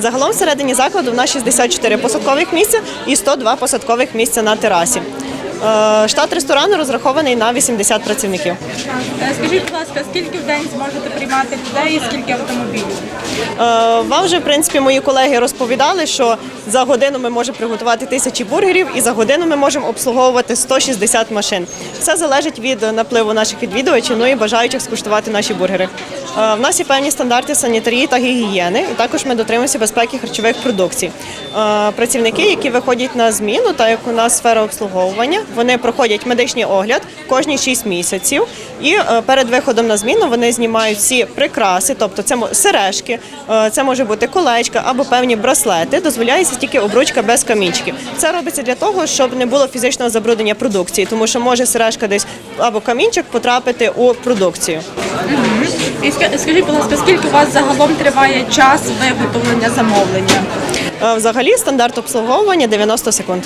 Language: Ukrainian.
Загалом всередині закладу в нас 64 посадкових місця і 102 посадкових місця на терасі. Е, Штат ресторану розрахований на 80 працівників. Е, Скажіть, будь ласка, скільки в день зможете приймати людей і скільки автомобілів? Е, Вам вже в принципі мої колеги розповідали, що за годину ми можемо приготувати тисячі бургерів, і за годину ми можемо обслуговувати 160 машин. Все залежить від напливу наших відвідувачів, ну і бажаючих скуштувати наші бургери. Е, В нас є певні стандарти санітарії та гігієни, і також ми дотримуємося безпеки харчових продукцій. Е, Працівники, які виходять на зміну, так як у нас сфера обслуговування, вони проходять медичний огляд кожні 6 місяців, і е, перед виходом на зміну вони знімають всі прикраси, тобто це сережки, е, це може бути колечка або певні браслети. Дозволяється тільки обручка без камінчиків. Це робиться для того, щоб не було фізичного забруднення продукції, тому що може сережка десь або камінчик потрапити у продукцію. І скажіть, будь ласка, скільки у вас загалом триває час виготовлення замовлення? Е, Взагалі стандарт обслуговування 90 секунд.